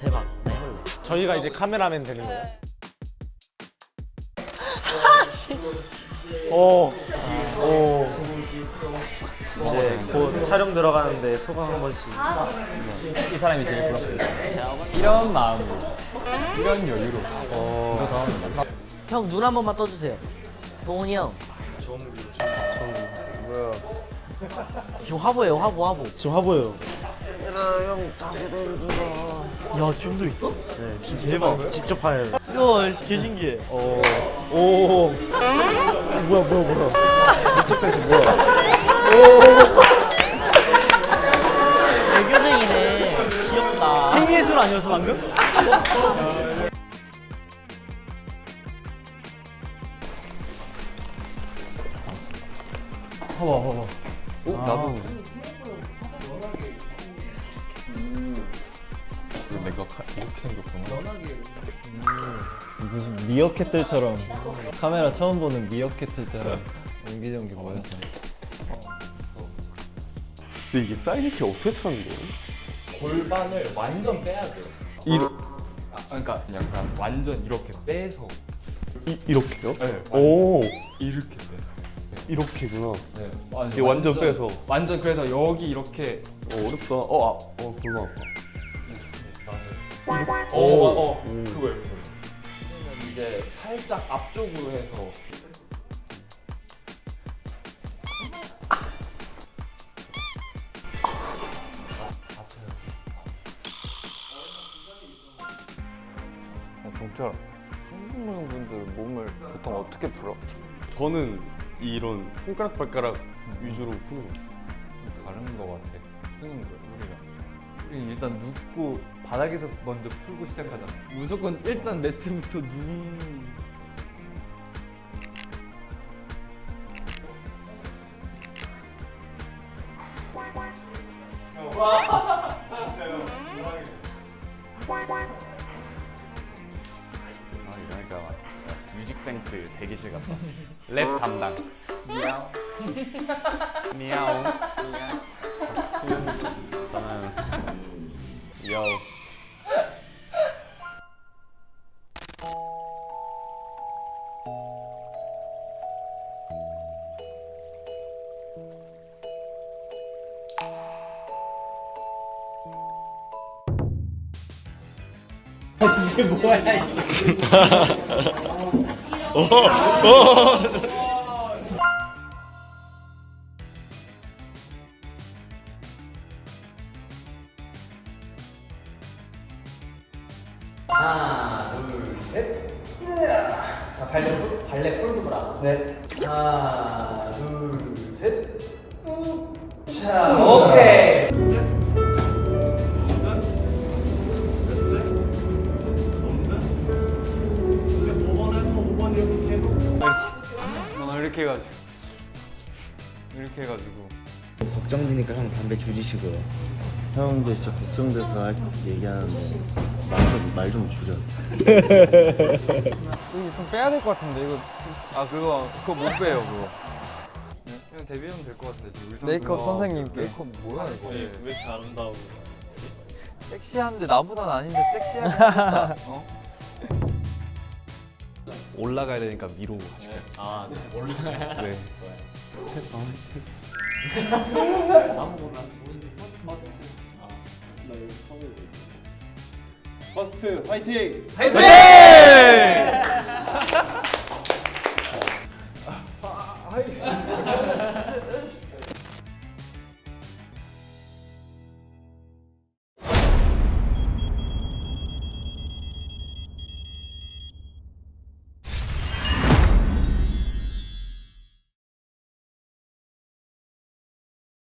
대박. 나 해볼래. 저희가 이제 카메라맨 되는 거예요. 오, 오. 이제 곧 촬영 들어가는데 소감 한 번씩. 이 사람이 제일 부럽습니다. 이런 마음으로, 이런 여유로. 형눈 한 번만 떠주세요. 동훈이 형. 뭐야? 지금 화보예요, 화보, 화보. 지금 화보예요. 야, 줌도 있어? 네, 진짜 대박. 직접 하예요. 야, 개 신기해. 오, 오. 뭐야, 뭐야, 뭐야. 이쪽 다시 뭐야? 대교생이네. 귀엽다. 행예술 아니었어 방금? 봐봐, 봐봐. 나도 내가 카- 이렇게 생겼구나. 미어캣들처럼 카메라 처음 보는 미어캣들처럼 옹기종기 모여서 근데 이게 사이드키 어떻게 찾는 거예요? 골반을 완전 빼야 돼요. 이러, 아, 그러니까 약간 완전 이렇게 빼서. 이, 이렇게요? 네, 완전 오 이렇게 빼서. 이렇게구나 네, 완전, 이게 완전 빼서. 완전 그래서 여기 이렇게. 어, 어렵다 어, 아, 어 골반 아파 맞아요. 어, 어, 어. 그거예요, 그거예요. 이제 살짝 앞쪽으로 해서. 동철 한국 분들 몸을 보통 어떻게 풀어? 저는 이런 손가락 발가락 위주로 푸는 거 다른 거 같아. 쓰는 거예요, 우리가. 일단 눕고 바닥에서 먼저 풀고 시작하자. 무조건 일단 매트부터 누. 아 이러니까 뮤직뱅크 대기실 같다. 랩 담당. 미야오 미야오 하나, 둘, 셋. 자, 발레, 폴- 발레 폴드브라. 네. 하나, 둘, 셋. 자, 오케이. 어 이렇게 해가지고 이렇게 해가지고 걱정되니까 형 담배 줄이시고요. 형들 진짜 걱정돼서 얘기하는데 말 좀 줄여. 좀 빼야 될 것 같은데 이거 아 그거 그거 못 빼요 그거 그냥 데뷔하면 될 것 같은데 지금 의상 메이크업 그거- 선생님께 메이크업 뭐야 이거? 왜 이렇게 아름다워? 섹시한데 나보단 아닌데 섹시하게 어? 올라가야 되니까 위로 하실까요? 아, 네. 올라가야. 네. 버스트 화이팅! 화이팅! 아, 아, 아 아이.